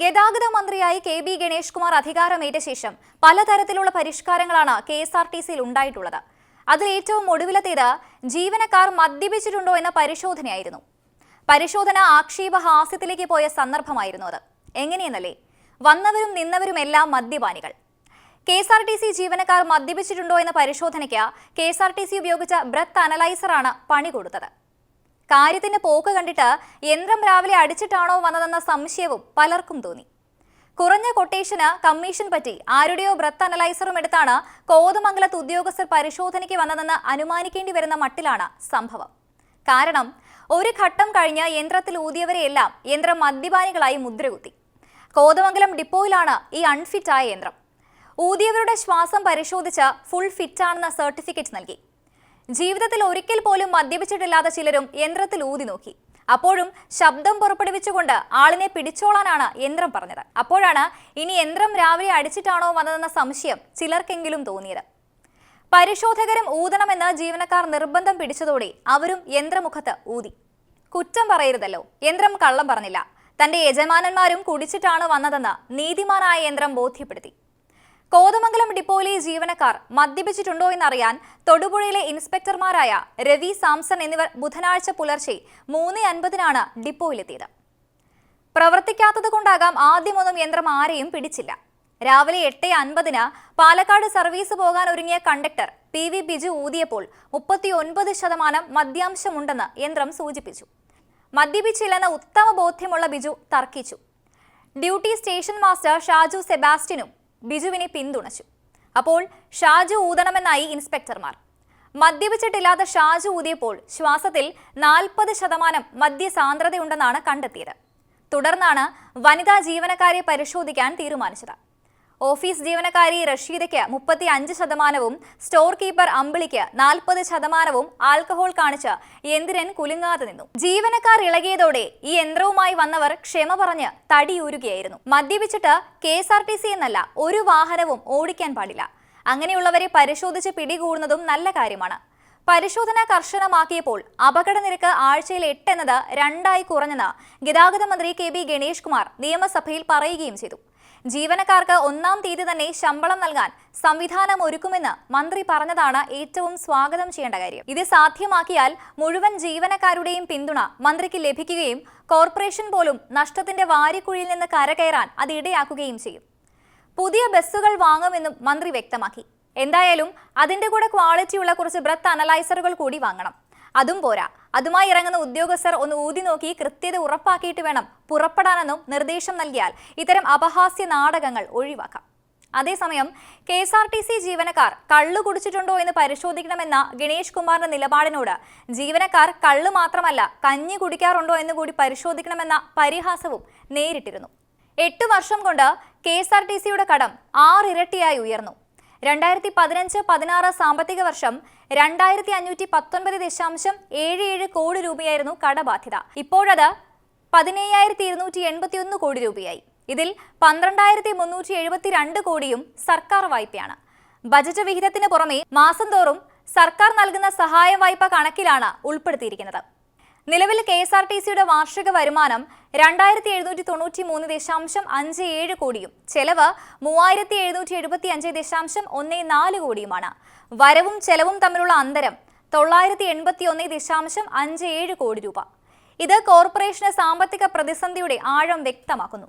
ഗതാഗത മന്ത്രിയായി K B Ganesh Kumar അധികാരമേറ്റ ശേഷം പലതരത്തിലുള്ള പരിഷ്കാരങ്ങളാണ് കെ എസ് ആർ ടി സിയിൽ ഉണ്ടായിട്ടുള്ളത്. അതിൽ ഏറ്റവും ഒടുവിലത്തേത് ജീവനക്കാർ മദ്യപിച്ചിട്ടുണ്ടോ എന്ന പരിശോധനയായിരുന്നു. പരിശോധന ആക്ഷേപഹാസ്യത്തിലേക്ക് പോയ സന്ദർഭമായിരുന്നു അത്. എങ്ങനെയെന്നല്ലേ? വന്നവരും നിന്നവരും എല്ലാം മദ്യപാനികൾ. K S R T C ജീവനക്കാർ മദ്യപിച്ചിട്ടുണ്ടോ എന്ന പരിശോധനയ്ക്ക് K S R T C ഉപയോഗിച്ച ബ്രത്ത് അനലൈസറാണ് പണി കൊടുത്തത്. കാര്യത്തിന്റെ പോക്ക് കണ്ടിട്ട് യന്ത്രം രാവിലെ അടിച്ചിട്ടാണോ വന്നതെന്ന സംശയവും പലർക്കും തോന്നി. കുറഞ്ഞ കൊട്ടേഷന് കമ്മീഷൻ പറ്റി ആരുടെയോ ബ്രത്ത് അനലൈസറും എടുത്താണ് കോതമംഗലത്ത് ഉദ്യോഗസ്ഥർ പരിശോധനയ്ക്ക് വന്നതെന്ന് അനുമാനിക്കേണ്ടി വരുന്ന മട്ടിലാണ് സംഭവം. കാരണം ഒരു ഘട്ടം കഴിഞ്ഞ് യന്ത്രത്തിൽ ഊതിയവരെയെല്ലാം യന്ത്രം മദ്യപാനികളായി മുദ്രകുത്തി. കോതമംഗലം ഡിപ്പോയിലാണ് ഈ അൺഫിറ്റായ യന്ത്രം. ഊതിയവരുടെ ശ്വാസം പരിശോധിച്ച് ഫുൾ ഫിറ്റാണെന്ന സർട്ടിഫിക്കറ്റ് നൽകി. ജീവിതത്തിൽ ഒരിക്കൽ പോലും മദ്യപിച്ചിട്ടില്ലാത്ത ചിലരും യന്ത്രത്തിൽ ഊതി നോക്കി. അപ്പോഴും ശബ്ദം പുറപ്പെടുവിച്ചുകൊണ്ട് ആളിനെ പിടിച്ചോളാനാണ് യന്ത്രം പറഞ്ഞത്. അപ്പോഴാണ് ഇനി യന്ത്രം രാവിലെ അടിച്ചിട്ടാണോ വന്നതെന്ന സംശയം ചിലർക്കെങ്കിലും തോന്നിയത്. പരിശോധകരും ഊതണമെന്ന് ജീവനക്കാർ നിർബന്ധം പിടിച്ചതോടെ അവരും യന്ത്രമുഖത്ത് ഊതി. കുറ്റം പറയരുതല്ലോ. യന്ത്രം കള്ളം പറഞ്ഞില്ല. തന്റെ യജമാനന്മാരും കുടിച്ചിട്ടാണ് വന്നതെന്ന് നീതിമാനായ യന്ത്രം ബോധ്യപ്പെടുത്തി. കോതമംഗലം ഡിപ്പോയിലെ ജീവനക്കാർ മദ്യപിച്ചിട്ടുണ്ടോ എന്നറിയാൻ തൊടുപുഴയിലെ ഇൻസ്പെക്ടർമാരായ രവി സാംസൺ എന്നിവർ ബുധനാഴ്ച പുലർച്ചെ മൂന്ന് അൻപതിനാണ് ഡിപ്പോയിലെത്തിയത്. പ്രവർത്തിക്കാത്തത് കൊണ്ടാകാം ആദ്യമൊന്നും യന്ത്രം ആരെയും പിടിച്ചില്ല. രാവിലെ എട്ട് അൻപതിന് പാലക്കാട് സർവീസ് പോകാൻ ഒരുങ്ങിയ കണ്ടക്ടർ പി വി ബിജു ഊതിയപ്പോൾ മുപ്പത്തി ഒൻപത് ശതമാനം മദ്യാംശമുണ്ടെന്ന് യന്ത്രം സൂചിപ്പിച്ചു. മദ്യപിച്ചില്ലെന്ന ഉത്തമ ബോധ്യമുള്ള ബിജു തർക്കിച്ചു. ഡ്യൂട്ടി സ്റ്റേഷൻ മാസ്റ്റർ ഷാജു സെബാസ്റ്റ്യനും ബിജുവിനെ പിന്തുണച്ചു. അപ്പോൾ ഷാജു ഊതണമെന്നായി ഇൻസ്പെക്ടർമാർ. മദ്യപിച്ചിട്ടില്ലാത്ത ഷാജു ഊതിയപ്പോൾ ശ്വാസത്തിൽ നാൽപ്പത് ശതമാനം മദ്യസാന്ദ്രതയുണ്ടെന്നാണ് കണ്ടെത്തിയത്. തുടർന്നാണ് വനിതാ ജീവനക്കാരെ പരിശോധിക്കാൻ തീരുമാനിച്ചത്. ഓഫീസ് ജീവനക്കാരി റഷീദയ്ക്ക് മുപ്പത്തി അഞ്ച് ശതമാനവും സ്റ്റോർ കീപ്പർ അമ്പിളിക്ക് നാൽപ്പത് ശതമാനവും ആൽക്കഹോൾ കാണിച്ച് യന്ത്രൻ കുലുങ്ങാതെ നിന്നു. ജീവനക്കാർ ഇളകിയതോടെ ഈ യന്ത്രവുമായി വന്നവർ ക്ഷമ പറഞ്ഞ് തടിയൂരുകയായിരുന്നു. മദ്യപിച്ചിട്ട് K S R T C എന്നല്ല ഒരു വാഹനവും ഓടിക്കാൻ പാടില്ല. അങ്ങനെയുള്ളവരെ പരിശോധിച്ച് പിടികൂടുന്നതും നല്ല കാര്യമാണ്. പരിശോധന കർശനമാക്കിയപ്പോൾ അപകട നിരക്ക് ആഴ്ചയിൽ എട്ട് എന്നത് രണ്ടായി കുറഞ്ഞെന്ന് ഗതാഗത മന്ത്രി കെ ബി ഗണേഷ് കുമാർ നിയമസഭയിൽ പറയുകയും ചെയ്തു. ജീവനക്കാർക്ക് ഒന്നാം തീയതി തന്നെ ശമ്പളം നൽകാൻ സംവിധാനം ഒരുക്കുമെന്ന് മന്ത്രി പറഞ്ഞതാണ് ഏറ്റവും സ്വാഗതം ചെയ്യേണ്ട കാര്യം. ഇത് സാധ്യമാക്കിയാൽ മുഴുവൻ ജീവനക്കാരുടെയും പിന്തുണ മന്ത്രിക്ക് ലഭിക്കുകയും കോർപ്പറേഷൻ പോലും നഷ്ടത്തിന്റെ വാരിക്കുഴിയിൽ നിന്ന് കരകയറാൻ അതിടയാക്കുകയും ചെയ്യും. പുതിയ ബസ്സുകൾ വാങ്ങുമെന്നും മന്ത്രി വ്യക്തമാക്കി. എന്തായാലും അതിന്റെ കൂടെ ക്വാളിറ്റിയുള്ള കുറച്ച് ബ്രത്ത് അനലൈസറുകൾ കൂടി വാങ്ങണം. അതും പോരാ. അതുമായി ഇറങ്ങുന്ന ഉദ്യോഗസ്ഥർ ഒന്ന് ഊതി നോക്കി കൃത്യത ഉറപ്പാക്കിയിട്ട് വേണം പുറപ്പെടാനെന്നും നിർദ്ദേശം നൽകിയാൽ ഇത്തരം അപഹാസ്യ നാടകങ്ങൾ ഒഴിവാക്കാം. അതേസമയം K S R T C ജീവനക്കാർ കള്ളു കുടിച്ചിട്ടുണ്ടോ എന്ന് പരിശോധിക്കണമെന്ന ഗണേഷ് കുമാറിന്റെ നിലപാടിനോട് ജീവനക്കാർ കള്ളു മാത്രമല്ല കഞ്ഞി കുടിക്കാറുണ്ടോ എന്ന് കൂടി പരിശോധിക്കണമെന്ന പരിഹാസവും നേരിട്ടിരുന്നു. എട്ട് വർഷം കൊണ്ട് കെ എസ് ആർ ടി സിയുടെ കടം ആറിരട്ടിയായി ഉയർന്നു. രണ്ടായിരത്തി പതിനഞ്ച് പതിനാറ് സാമ്പത്തിക വർഷം രണ്ടായിരത്തി അഞ്ഞൂറ്റി പത്തൊൻപത് ദശാംശം ഏഴ് ഏഴ് കോടി രൂപയായിരുന്നു കടബാധ്യത. ഇപ്പോഴത് പതിനയ്യായിരത്തി ഇരുന്നൂറ്റി എൺപത്തി ഒന്ന് കോടി രൂപയായി. ഇതിൽ പന്ത്രണ്ടായിരത്തി മുന്നൂറ്റി എഴുപത്തി രണ്ട് കോടിയും സർക്കാർ വായ്പയാണ്. ബജറ്റ് വിഹിതത്തിന് പുറമെ മാസം തോറും സർക്കാർ നൽകുന്ന സഹായ വായ്പ കണക്കിലാണ് ഉൾപ്പെടുത്തിയിരിക്കുന്നത്. നിലവിൽ കെ എസ് ആർ ടി സിയുടെ വാർഷിക വരുമാനം രണ്ടായിരത്തി എഴുന്നൂറ്റി തൊണ്ണൂറ്റി മൂന്ന് ദശാംശം അഞ്ച് ഏഴ് കോടിയും ചെലവ് മൂവായിരത്തി എഴുന്നൂറ്റി എഴുപത്തി അഞ്ച് ദശാംശം ഒന്ന് നാല് കോടിയുമാണ്. വരവും ചെലവും തമ്മിലുള്ള അന്തരം തൊള്ളായിരത്തി എൺപത്തി ഒന്ന് ദശാംശം അഞ്ച് ഏഴ് കോടി രൂപ. ഇത് കോർപ്പറേഷന് സാമ്പത്തിക പ്രതിസന്ധിയുടെ ആഴം വ്യക്തമാക്കുന്നു.